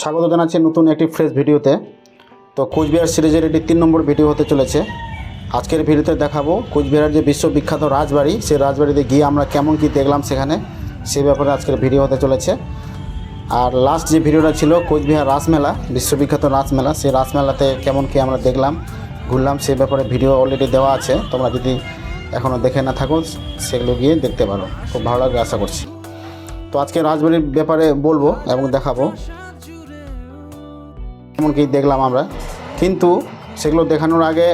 স্বাগত জানাচ্ছি নতুন একটি ফ্রেশ ভিডিওতে। তো কোচবিহার সিরিজের এটি তিন নম্বর ভিডিও হতে চলেছে। আজকের ভিডিওতে দেখাবো কোচবিহারের যে বিশ্ববিখ্যাত রাজবাড়ি, সেই রাজবাড়িতে গিয়ে আমরা কেমন কি দেখলাম সেখানে সেই ব্যাপারে আজকের ভিডিও হতে চলেছে। আর লাস্ট যে ভিডিওটা ছিল কোচবিহার রাসমেলা, বিশ্ববিখ্যাত রাসমেলা, সেই রাসমেলাতে কেমন কি আমরা দেখলাম, ঘুরলাম সেই ব্যাপারে ভিডিও অলরেডি দেওয়া আছে। তোমরা যদি এখনও দেখে না থাকো, সেগুলো গিয়ে দেখতে পারো। খুব ভালো লাগবে, আশা করছি। তো আজকে রাজবাড়ির ব্যাপারে বলব এবং দেখাবো। এমনকি দেখলাম আমরা। কিন্তু সেগুলো দেখানোর আগে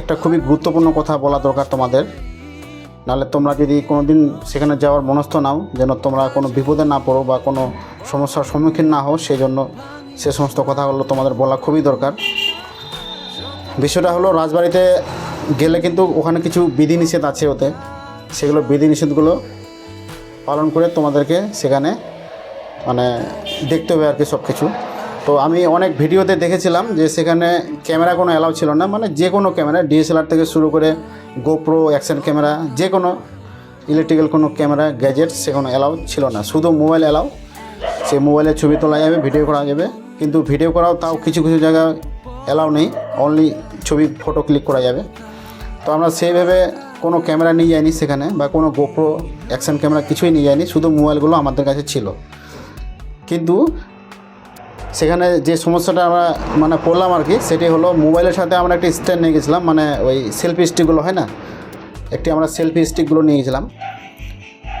একটা খুবই গুরুত্বপূর্ণ কথা বলা দরকার তোমাদের। নাহলে তোমরা যদি কোনো দিন সেখানে যাওয়ার মনস্থ নাও, যেন তোমরা কোনো বিপদে না পড়ো বা কোনো সমস্যার সম্মুখীন না হও সেই জন্য সে সমস্ত কথাগুলো তোমাদের বলা খুবই দরকার। বিষয়টা হলো, রাজবাড়িতে গেলে কিন্তু ওখানে কিছু বিধিনিষেধ আছে ওতে। সেগুলো বিধিনিষেধগুলো পালন করে তোমাদেরকে সেখানে মানে দেখতে হবে আর কি সব কিছু তো আমি অনেক ভিডিওতে দেখেছিলাম যে সেখানে ক্যামেরা কোনো অ্যালাউ ছিল না মানে যে কোনো ক্যামেরা ডিএসএলআর থেকে শুরু করে গোপ্রো অ্যাকশন ক্যামেরা, যে কোনো ইলেকট্রিক্যাল কোনো ক্যামেরা গ্যাজেট সেখানে অ্যালাউ ছিল না। শুধু মোবাইল অ্যালাউ। সে মোবাইলে ছবি তোলা যাবে, ভিডিও করা যাবে, কিন্তু ভিডিও করাও তাও কিছু কিছু জায়গায় অ্যালাউ নেই। অনলি ছবি ফটো ক্লিক করা যাবে। তো আমরা সেইভাবে কোনো ক্যামেরা নিয়ে যাইনি সেখানে, বা কোনো গোপ্রো অ্যাকশন ক্যামেরা কিছুই নিয়ে যাইনি, শুধু মোবাইলগুলো আমাদের কাছে ছিল। কিন্তু সেখানে যে সমস্যাটা আমরা মানে পড়লাম আর কি, সেটি হলো মোবাইলের সাথে আমরা একটি স্ট্যান্ড নিয়ে গেছিলাম মানে ওই সেলফি স্টিকগুলো হয় না? একটি আমরা সেলফি স্টিকগুলো নিয়ে গেছিলাম।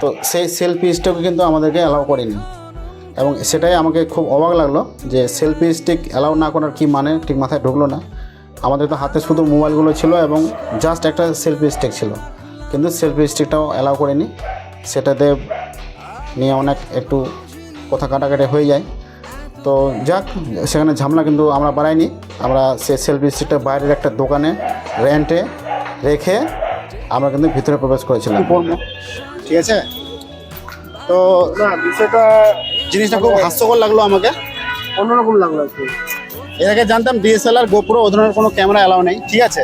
তো সেই সেলফি স্টিকও কিন্তু আমাদেরকে অ্যালাউ করেনি। এবং সেটাই আমাকে খুব অবাক লাগল যে সেলফি স্টিক অ্যালাউ না করার কি মানে ঠিক মাথায় ঢুকলো না। আমাদের তো হাতে শুধু মোবাইলগুলো ছিল এবং জাস্ট একটা সেলফি স্টিক ছিল। কিন্তু সেলফি স্টিকটাও অ্যালাউ করেনি। সেটাতে নিয়ে অনেক একটু কথা কাটাকাটি হয়ে যায়। তো যাক, সেখানে ঝামেলা কিন্তু আমরা বাড়াইনি। আমরা সে সেলফি স্টিকটা বাইরের একটা দোকানে রেন্টে রেখে আমরা কিন্তু ভিতরে প্রবেশ করেছিলাম। ঠিক আছে? তো না, বিষয়টা জিনিসটা খুব হাস্যকর লাগল আমাকে। অন্যরকম লাগল আর কি। এর আগে জানতাম ডিএসএলআর গোপ্রো ও ধরনের কোনো ক্যামেরা অ্যালাউ নেই। ঠিক আছে?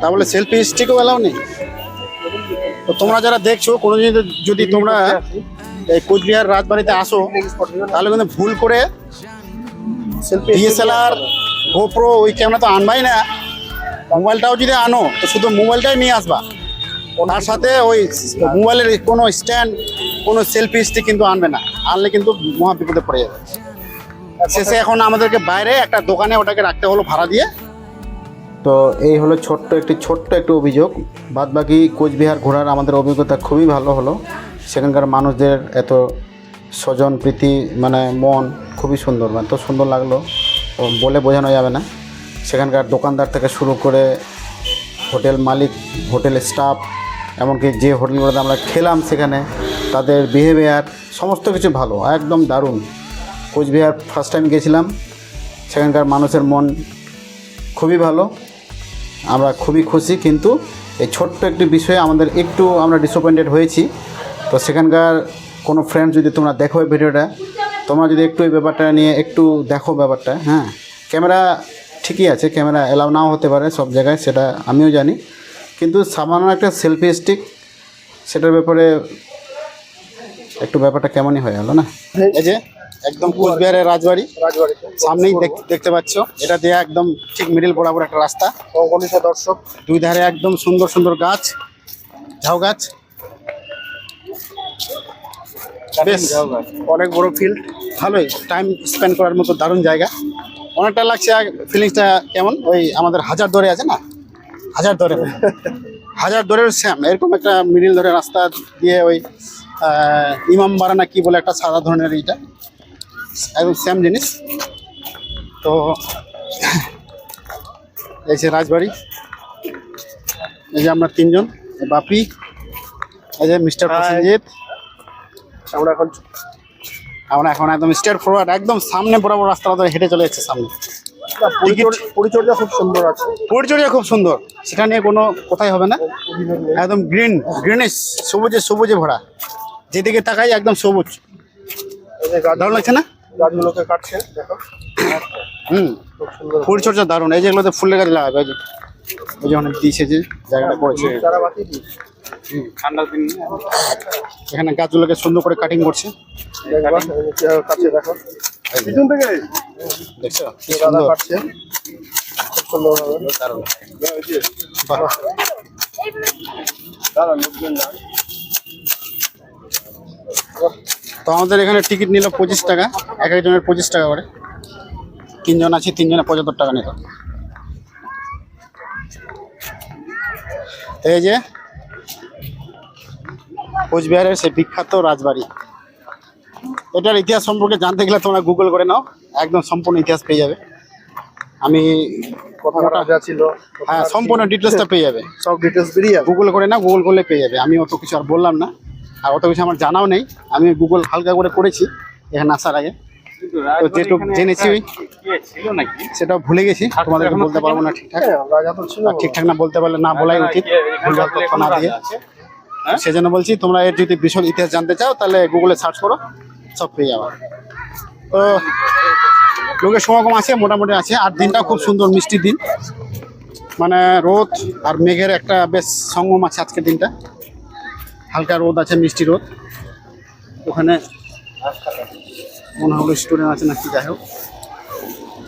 তা বলে সেলফি স্টিকও অ্যালাউ নেই? তো তোমরা যারা দেখছ, কোনো যদি তোমরা এই কোচবিহার রাজবাড়িতে আসো তাহলে কিন্তু ভুল করে ডিএসএলআর গোপ্রো ওই ক্যামেরা তো আনবাই না। মোবাইলটাও যদি আনো তো শুধু মোবাইলটাই নিয়ে আসবা। তার সাথে ওই মোবাইলের কোনো স্ট্যান্ড কোনো সেলফি স্টিক কিন্তু আনবে না। আনলে কিন্তু মহা বিপদে পড়ে যাবে। শেষে এখন আমাদেরকে বাইরে একটা দোকানে ওটাকে রাখতে হলো ভাড়া দিয়ে। তো এই হলো ছোট্ট একটি ছোট্ট একটু অভিযোগ। বাদ বাকি কোচবিহার ঘোরার আমাদের অভিজ্ঞতা খুবই ভালো হলো। সেখানকার মানুষদের এত স্বজন, প্রীতি মানে মন খুবই সুন্দর মানে এত সুন্দর লাগল। বলে বোঝানো যাবে না। সেখানকার দোকানদার থেকে শুরু করে হোটেল মালিক, হোটেল স্টাফ, এমনকি যে হোটেলগুলোতে আমরা খেলাম সেখানে, তাদের বিহেভিয়ার সমস্ত কিছু ভালো, একদম দারুণ। কোচবিহার ফার্স্ট টাইম গেছিলাম। সেখানকার মানুষের মন খুবই ভালো। আমরা খুবই খুশি, কিন্তু এই ছোট্ট একটি বিষয়ে আমাদের একটু আমরা ডিসঅ্যাপয়েন্টেড হয়েছি। তো সেখানকার কোনো ফ্রেন্ড যদি তোমরা দেখো এই ভিডিওটা তোমরা যদি একটু এই ব্যাপারটা নিয়ে একটু দেখো ব্যাপারটা হ্যাঁ? ক্যামেরা ঠিকই আছে ক্যামেরা এলাও নাও হতে পারে সব জায়গায় সেটা আমিও জানি। কিন্তু সামান্য একটা সেলফি স্টিক সেটার ব্যাপারে একটু ব্যাপারটা কেমনই হয়ে গেল না? এই যে একদম কোচবিহারের রাজবাড়ি রাজবাড়িতে সামনেই দেখ- দেখতে পাচ্ছ এটা দিয়ে একদম ঠিক মিডিল বরাবর একটা রাস্তা। অগণিত দর্শক। দুই ধারে একদম সুন্দর সুন্দর গাছ ঝাউ গাছ। বেশ অনেক বড় ফিল্ড ভালোই টাইম স্পেন্ড করার মতো দারুণ জায়গা। অনেকটা লাগছে ফিলিংসটা কেমন? ওই আমাদের হাজার দরে আছে না? হাজার দরে। হাজার দরের শ্যাম এরকম একটা মিডিল ধরে রাস্তা দিয়ে ওই আহ, ইমাম বারানা কি বলে একটা সাদা ধরনের এইটা? একদম সেম জিনিস। তো এই যে রাজবাড়ি এই যে আমরা তিনজন বাপি এই যে মিস্টার প্রসেনজিৎ আমরা এখন আমরা এখন একদম স্টেট ফরওয়ার্ড একদম সামনে বরাবর রাস্তা হেঁটে চলে যাচ্ছে সামনে। পরিচর্যা- পরিচর্যা খুব সুন্দর আছে। পরিচর্যা খুব সুন্দর। সেটা নিয়ে কোনো কথাই হবে না। একদম গ্রিন গ্রিনিশ সবুজে সবুজে ভরা। যেদিকে তাকাই একদম সবুজ। দারুণ লাগছে না? গাছগুলোকে কাটছে দেখো। হুম। পরিচর্যা দারুণ। এই যেগুলোতে ফুলের গাছ লাগাবে এই যে ওই যে অনেক দিয়েছে যে জায়গাটা করেছে। ঠান্ডার দিন এখানে গাছগুলোকে সুন্দর করে কাটিং করছে। দেখো পিছন থেকে? দেখছ? দাদা কাটছে। তো আমাদের এখানে টিকিট নিল পঁচিশ টাকা। এক একজনের পঁচিশ টাকা করে। তিনজন আছে তিনজনে পঁচাত্তর টাকা নিল। এই যে কোচবিহারের সেই বিখ্যাত রাজবাড়ি। এটার ইতিহাস সম্পর্কে জানতে গেলে তোমরা গুগল করে নাও একদম সম্পূর্ণ ইতিহাস পেয়ে যাবে। আমি ছিল হ্যাঁ সম্পূর্ণ ডিটেলসটা পেয়ে যাবে। সব ডিটেলস বেরিয়ে যাবে। গুগল করে না গুগল করলে পেয়ে যাবে। আমি অত কিছু আর বললাম না আর অত কিছু আমার জানাও নেই। আমি গুগল হালকা করে করেছি এখানে আসার আগে। রাজবাড়ি যেটুকু জেনেছি একটা ওই- কি ছিল নাকি? সেটাও ভুলে গেছি তোমাদেরকে বলতে পারব না ঠিকঠাক। হ্যাঁ তো ঠিকঠাক না বলতে পারলে না বলাই উচিত ভুলভাল তথ্য না দিয়ে। হ্যাঁ? সেজন্য বলছি, তোমরা এর যদি বিশদ ইতিহাস জানতে চাও, তাহলে গুগলে সার্চ করো, সব পেয়ে যাবে। তো, লোকের সমাগম আছে, মোটামুটি আছে। আর দিনটা খুব সুন্দর, মিষ্টি দিন। মানে রোদ আর মেঘের একটা বেশ সঙ্গম আছে আজকের দিনটা। হালকা রোদ আছে, মিষ্টি রোদ। ওখানে মনে হলো স্টুডেন্ট আছে না কি যাই হোক।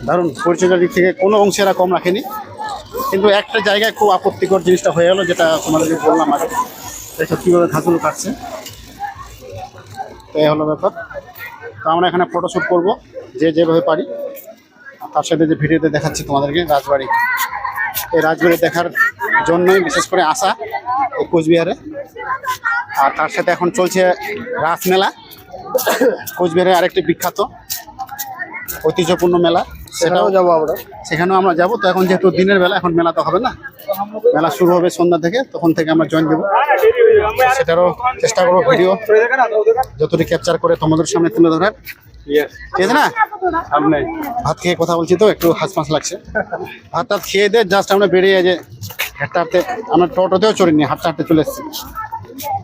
দারুণ, পরিচর্যার দিক থেকে কোনো অংশে এরা কম রাখেনি। কিন্তু একটা জায়গায় খুব আপত্তিকর জিনিসটা হয়ে গেলো, যেটা তোমাদেরকে বললাম আগে। দেখো কীভাবে ঘাসগুলো কাটছে? তো এই হলো ব্যাপার। তো আমরা এখানে ফটোশ্যুট করব যে যেভাবে পারি। তার সাথে যে ভিডিওতে দেখাচ্ছি তোমাদেরকে রাজবাড়ি। এই রাজবাড়ি দেখার জন্যই বিশেষ করে আসা এই কোচবিহারে। আর তার সাথে এখন চলছে রাসমেলা। কোচবিহারে আরেকটি বিখ্যাত ঐতিহ্যপূর্ণ মেলা। সেটাও সেটাও যাব আমরা। সেখানেও আমরা যাব। তো এখন যেহেতু দিনের বেলা এখন মেলা তো হবে না। মেলা শুরু হবে সন্ধ্যা থেকে তখন থেকে আমরা জয়েন দেবো। সেটারও চেষ্টা করব ভিডিও। যতটুকু ক্যাপচার করে তোমাদের সামনে তুলে ধরার। ঠিক আছে না? ভাত খেয়ে কথা বলছি তো একটু হাঁস লাগছে। ভাত টাত খেয়ে দিয়ে জাস্ট আমরা বেরিয়ে যে হাঁটতে হাঁটতে আমরা টোটোতেও চড়িনি হাঁটতে হাঁটতে চলে এসেছি।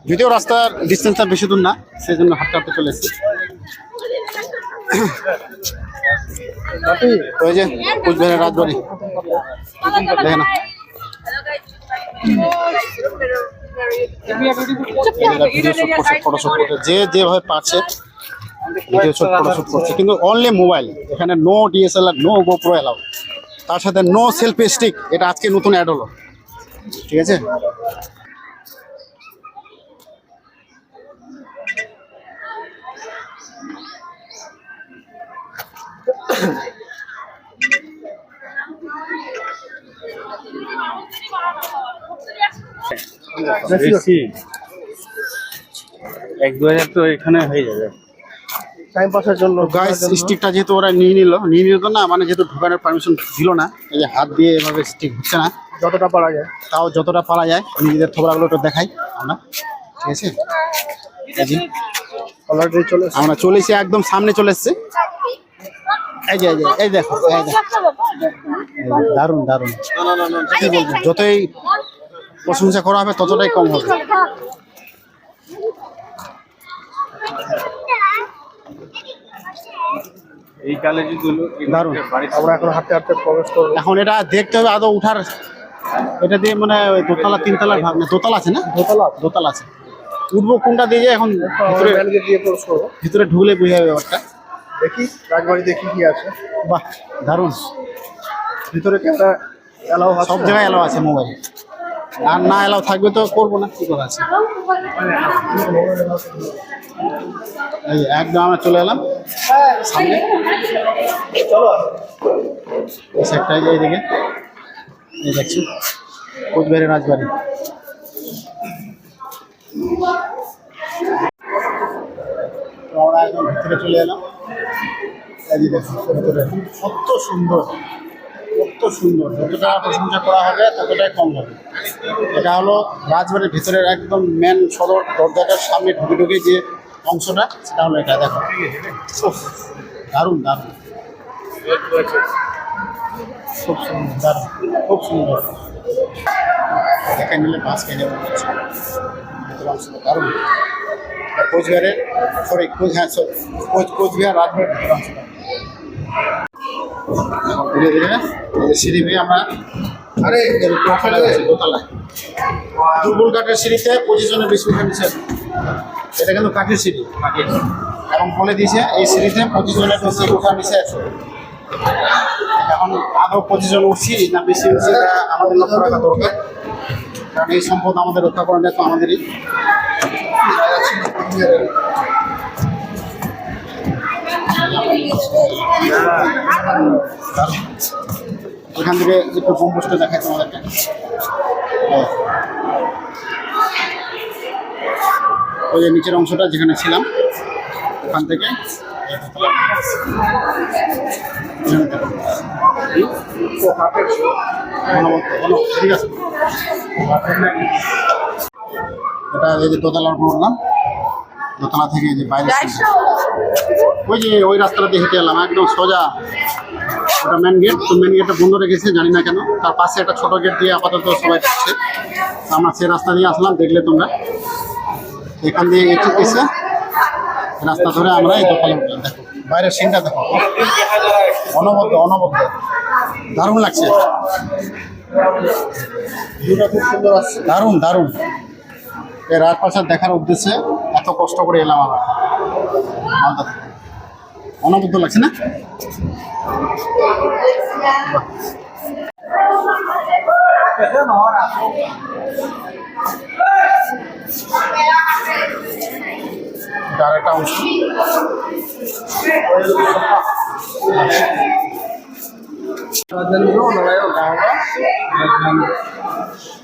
যদিও রাস্তার ডিস্টেন্সটা বেশি দূর না সেই জন্য হাঁটতে হাঁটতে চলে এসেছি যে কুচবিহারের রাজবাড়ি। দেখে না ভিডিও শুট করছে ফটো করছে যে যেভাবে পারছে ভিডিও শুট ফটো করছে কিন্তু অনলি মোবাইল এখানে no DSLR no GoPro allow তার সাথে নো সেলফি স্টিক এটা আজকে নতুন অ্যাড হলো ঠিক আছে বেশি। এক দু হাজার তো এখানে হয়ে যাবে। টাইম পাসের জন্য গাইস স্টিকটা যেহেতু ওরা নিয়ে নিল নিয়ে নিল তো না মানে যেহেতু ঢোকানোর পারমিশন দিল না এই যে হাত দিয়ে এভাবে স্টিক হচ্ছে না যতটা পারা যায়। তাও যতটা পারা যায় নিজেদের থোবড়াগুলো একটু দেখাই আমরা ঠিক আছে? অলরেডি চলে একদম সামনে চলে এসছি। এই যে এই যে এই দেখো এই দেখো। দারুণ দারুণ। কি বলব যতই প্রশংসা করা হবে ততটাই কম হবে। দারুণ। আমরা এখন হাঁটতে হাঁটতে প্রবেশ করব। এখন এটা দেখতে হবে আদৌ উঠার এটা দিয়ে মানে ওই দোতলা তিনতলা দোতলা আছে না? দোতলা দোতলা আছে। উঠবো কোনটা দিয়ে এখন ভিতরে ঢুকলে বোঝা যাবে ব্যাপারটা। দেখি রাজবাড়িতে কি কি আছে। বাহ দারুণ। ভিতরে ক্যামেরা এলাও সব জায়গায় এলাও আছে মোবাইল আর না এলাও থাকবে তো করব না। কি কথা আছে একদম আমরা চলে এলাম। সামনে। যে, এইদিকে। এই দেখছি। কোচবিহারের রাজবাড়ি। আমরা একদম ভিতরে চলে এলাম। এই দেখুন কত সুন্দর। কত সুন্দর। যতটা প্রশংসা করা হবে, ততটাই কম হবে। এটা হলো রাজবাড়ির ভিতরের একদম মেন সদর দরজাটার সামনে ঢুকে ঢুকে যে অংশটা, সেটা হলো এটা, দেখো। দারুণ দারুণ। খুব সুন্দর, দারুণ, খুব সুন্দর। দেখে নিলে। ভিতরের অংশটা দারুণ। কোচবিহারের সরি কোচ হ্যাঁ কোচ কোচবিহার রাজবাড়ির ধীরে ধীরে সিঁড়ি বেয়ে আমরা আরে দোতলায়। দুর্বল কাঠের সিঁড়িতে পঁচিশ জনের বেশি উঠে এটা কিন্তু কাঠের সিঁড়ি। এবং বলে দিয়েছে এই সিঁড়িতে পঁচিশ জনের বেশি উঠা নিষেধ এখন আদৌ পঁচিশ জন উঠছি না বেশি উঠছি আমাদের লক্ষ্য রাখা দরকার। কারণ এই সম্পদ আমাদের রক্ষা করাটা তো আমাদেরই। এখান থেকে একটু কম্পোস্টে দেখাই তোমাদেরকে। ওই যে নিচের অংশটা যেখানে ছিলাম ওখান থেকে এটা এই যে দোতলার বললাম দোতলা থেকে যে বাইরে ওই যে ওই রাস্তাটা দিয়ে হেঁটে এলাম একদম সোজা। ওটা মেন গেট তো মেন গেটটা বন্ধ রেখেছে জানি না কেন। তার পাশে একটা ছোট গেট দিয়ে আপাতত সবাই ঢুকছে তো আমরা সেই রাস্তা দিয়ে আসলাম দেখলে তোমরা। এখান দিয়ে এটি এসে রাস্তা ধরে আমরা এই দোকানে উঠলাম। দেখো বাইরের সিনটা দেখো। অনবদ্য অনবদ্য। দারুণ লাগছে। খুব সুন্দর দারুণ দারুণ। এই রাজপ্রাসাদ দেখার উদ্দেশ্যে এত কষ্ট করে এলাম আমরা মালদা থেকে। অনবদ্য লাগছে না? রাজেন্দ্র নারায়ণ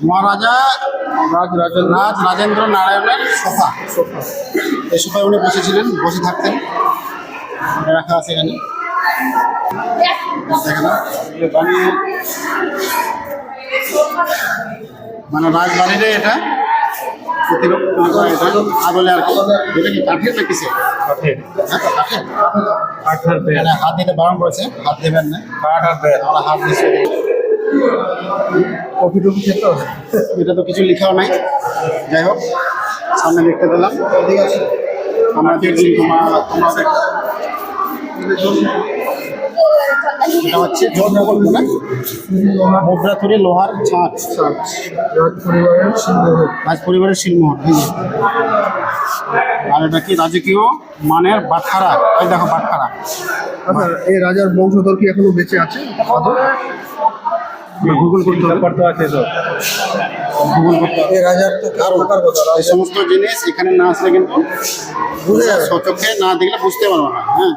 মহারাজা রাজ রাজেন্দ্র রাজ রাজেন্দ্র নারায়ণের সোফা এই সোফায় উনি বসেছিলেন, বসে থাকতেন। রাখা আছে এখানে। মানে রাজবাড়ির এটা। এটা আগলে আর এটা কি কাঠের না কিসে কাঠের কাঠের কাঠের হাত দিতে বারণ করেছে হাত দেবেন না কাঠ হাত দিচ্ছি কফি টফি খেতে এটা তো কিছু লেখাও নাই যাই হোক সামনে লিখতে দিলাম ঠিক আছে আমরা দেখছি তোমার দেখো। এটা হচ্ছে জল প্রকল্প না লোহার ছাঁচ। রাজ পরিবারের সিংহ রাজ পরিবারের শিলমোহর আর এটা কি রাজকীয় মানের বাটখারা? এই দেখো বাটখারা। আচ্ছা এই রাজার বংশধর কি এখনও বেঁচে আছে? গুগল করতে আছে গুগল করতে এই রাজার তো এই সমস্ত জিনিস এখানে না আসলে কিন্তু বুঝে যাবে সচক্ষে না দেখলে বুঝতে পারব না হ্যাঁ।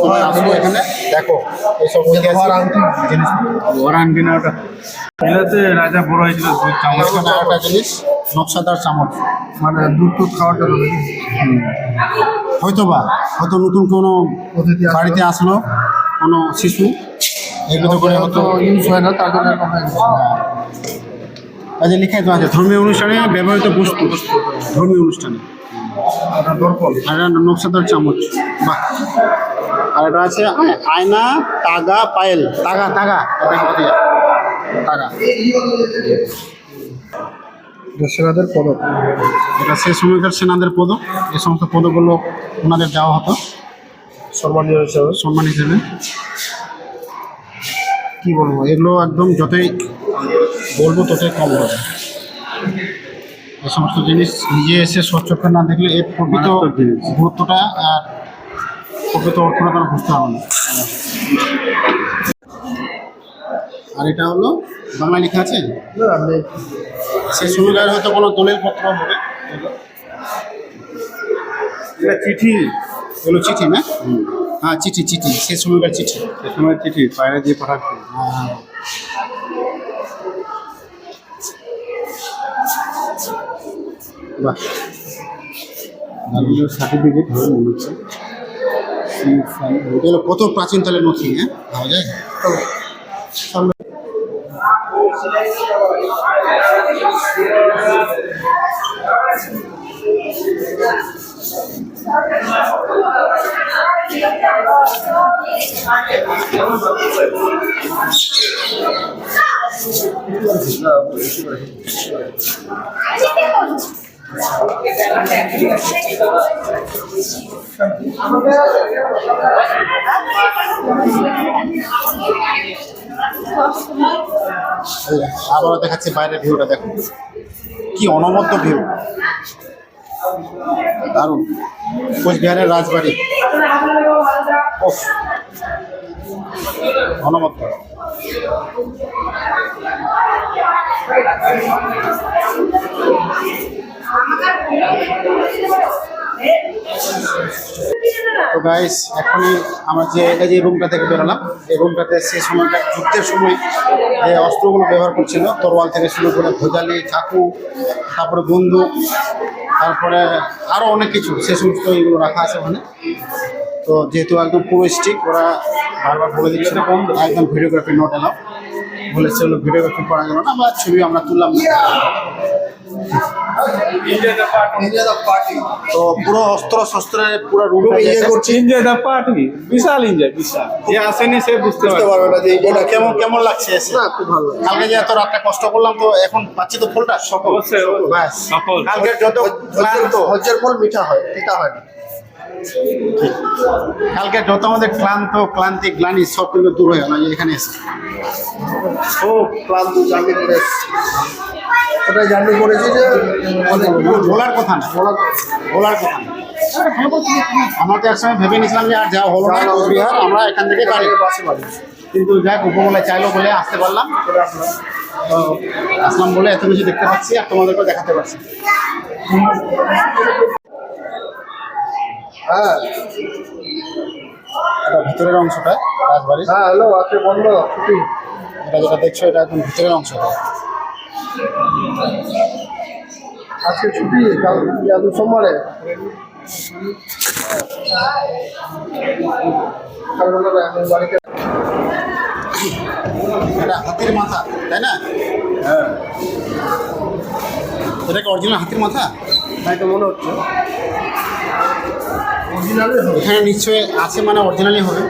সবাই আসব এখানে। দেখো এইসব লোহার আংটি জিনিস ওর আনবি না ওটা এলাতে রাজা বড় হয়েছিল একটা জিনিস? নকশাদার চামচ। মানে দুধ টুধ নাকি? হয়তো বা হয়তো নতুন কোনো অতিথি বাড়িতে আসলো কোনো শিশু। এগুলো করে হয়তো ইউজ হয় না তার জন্য হয়ে। আচ্ছা লিখাই তো আছে ধর্মীয় অনুষ্ঠানে ব্যবহৃত বস্তু। ধর্মীয় অনুষ্ঠানে। এটা দর্পণ আর এটা নকশাদার চামচ। বাহ। আর এটা আছে আয়না তাগা পায়েল। তাগা তাগা। তাগা। সেনাদের পদক। এটা সেই সময়কার সেনাদের পদক। এই সমস্ত পদকগুলো ওনাদের দেওয়া হতো। সম্মানীয় হিসাবে। সম্মান হিসেবে। কি বলব? এগুলো একদম যতই বলব ততই কম হবে। এই সমস্ত জিনিস নিজে এসে স্বচ্ছকে না দেখলে এর প্রকৃত গুরুত্বটা আর প্রকৃত অর্থটা তারা বুঝতে হবে না। আর এটা হলো বাংলা লেখা আছে? সে সময়কার হয়তো কোনো দলিল পত্র হবে। এটা চিঠি। এগুলো চিঠি না? হ্যাঁ চিঠি চিঠি। সে সময়কার চিঠি। সে সময় চিঠি বাইরে দিয়ে পাঠাচ্ছি। হ্যাঁ। বাহ। দারুণ সার্টিফিকেট হবে মনে হচ্ছে কত প্রাচীন তাহলে নথি হ্যাঁ? ভাবা যায়? সামনে আবার দেখাচ্ছি বাইরের ভিউটা দেখো। কি অনবদ্য ভিউ। দারুণ। কোচবিহারের রাজবাড়ি। ওফ। অনবদ্য। তো গাইস এখনই আমরা যে এই যে রুমটা থেকে বেরোলাম, এই রুমটাতে সে সময়টা যুদ্ধের সময় যে অস্ত্রগুলো ব্যবহার করছিল, তরোয়াল থেকে শুরু করে ভোজালি, চাকু, তারপরে বন্দুক, তারপরে আরও অনেক কিছু, সে সমস্ত এগুলো রাখা আছে ওখানে। তো যেহেতু একদম পুরো স্টিক ওরা বারবার বলে দিচ্ছে, একদম ভিডিওগ্রাফি নোট এলাও বলেছে হলো ভিডিওগ্রাফি করা গেল না বা ছবি আমরা তুললাম। না তো পুরো অস্ত্র পুরো ইয়ে করছি। পার্টি বিশাল এনজয় বিশাল। যে আসেনি সে বুঝতে পারবে। না যে এটা কেমন কেমন লাগছে না খুব ভালো। কালকে যে এত রাতটা কষ্ট করলাম তো এখন পাচ্ছি তো ফুলটা। সফল। কালকে যত ফল মিঠা হয় টিকা হয় না। কালকে যত আমাদের ক্লান্ত ক্লান্তি গ্লানি সব কিন্তু দূর হয়ে গেল এখানে এসে। খুব ক্লান্ত জার্নি করে। ওটাই জার্নি করেছি যে অনেক বলার কথা না বলা বলার কথা না। আমরা তো একসময় ভেবে নিয়েছিলাম যে আর যা হলো না কোচবিহার আমরা এখান থেকে গাড়ি। বাসে বাড়ি। কিন্তু যাক উপমলে চাইলো বলে আসতে পারলাম। তো আসলাম বলে এত কিছু দেখতে পাচ্ছি আর তোমাদেরকেও দেখাতে পারছি। হ্যাঁ। এটা ভিতরের অংশটা রাজবাড়ির। হ্যাঁ হ্যালো আজকে বন্ধ ছুটি। এটা যেটা দেখছ এটা একদম ভিতরের অংশটা। আজকে ছুটি কাল সোমবারে। বাড়িতে এটা হাতির মাথা তাই না? হ্যাঁ। এটা কি অরিজিনাল হাতির মাথা? তাই তো মনে হচ্ছে। অরিজিনালে এখানে নিশ্চয়ই আছে মানে অরিজিনালই হবে।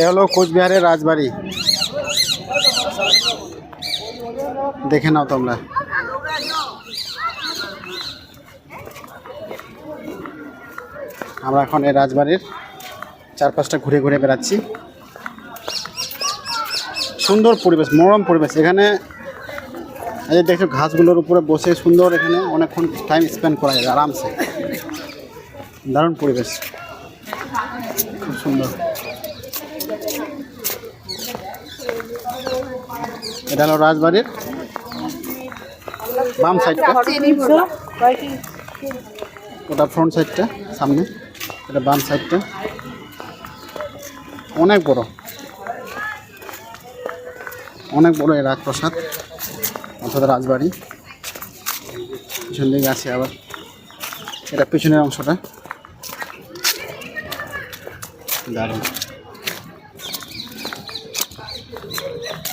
এ হলো কোচবিহারের রাজবাড়ি। দেখে নাও তোমরা। আমরা এখন এই রাজবাড়ির চারপাশটা ঘুরে ঘুরে বেড়াচ্ছি। সুন্দর পরিবেশ মনোরম পরিবেশ। এখানে এই যে দেখছ ঘাসগুলোর উপরে বসে সুন্দর এখানে অনেকক্ষণ টাইম স্পেন্ড করা যায় আরামসে। দারুণ পরিবেশ। খুব সুন্দর। এটা হলো রাজবাড়ির বাম সাইডটা ওটা ফ্রন্ট সাইডটা সামনে। এটা বাম সাইডটা। অনেক বড়। অনেক বড় এই রাজপ্রাসাদ অর্থাৎ রাজবাড়ি। পিছন দিকে আছে আবার। এটা পিছনের অংশটা। দারুণ।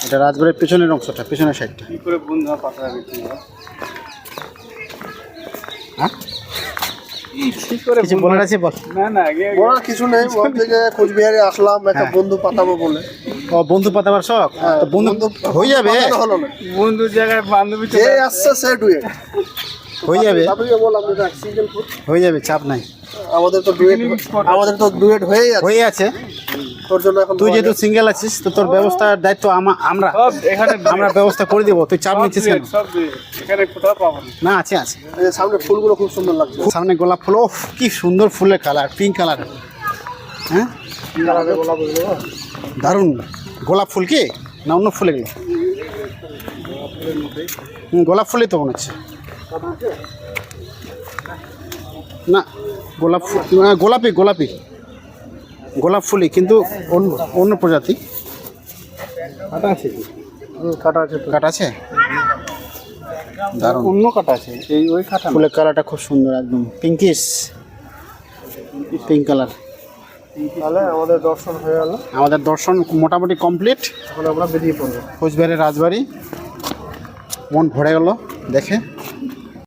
এটা রাজবাড়ির পিছনের অংশটা, পিছনের সাইডটা। কি করে বন্ধু পাতা বিক্রি হ্যাঁ কি করে কিছু বলার আছে বল। না না বলার কিছু নেই থেকে কোচবিহারে আসলাম একটা হ্যাঁ। বন্ধু পাতাবো বলে। ও বন্ধু পাতাবার শখ? বন্ধু হয়ে যাবে? হলো না। বন্ধুর জায়গায় বান্ধবী যে আসছে সে ডুয়ে হয়ে যাবে? হয়ে যাবে চাপ নাই। আমাদের তো ডুয়েট আমাদের তো ডুয়েট হয়ে হয়ে আছে। তোর জন্য এখন তুই যেহেতু সিঙ্গেল আছিস তো তোর ব্যবস্থার দায়িত্ব আমা- আমরা এখানে আমরা ব্যবস্থা করে দিব তুই চাপ নিচ্ছিস কেন? এখানে কোথাও পাবো না। না আছে আছে। সামনে ফুলগুলো খুব সুন্দর লাগছে। সামনে গোলাপ ফুল ওফ কি সুন্দর ফুলের কালার পিঙ্ক কালার হ্যাঁ? দারুণ। গোলাপ ফুল কি? না অন্য ফুল এগুলো? হুম, গোলাপ ফুলই তো মনে হচ্ছে। না গোলাপ ফুল না, গোলাপি গোলাপি। গোলাপ ফুলই কিন্তু অন্য অন্য প্রজাতি। কাটা আছে কাটা আছে কাটা আছে? দারুণ। অন্য কাটা আছে এই ওই কাটা ফুলের কালারটা খুব সুন্দর একদম পিঙ্কিশ পিঙ্ক কালার তাহলে আমাদের দর্শন হয়ে গেল। আমাদের দর্শন মোটামুটি কমপ্লিট এখন আমরা বেরিয়ে পড়ব। কোচবিহারের রাজবাড়ি। মন ভরে গেল দেখে।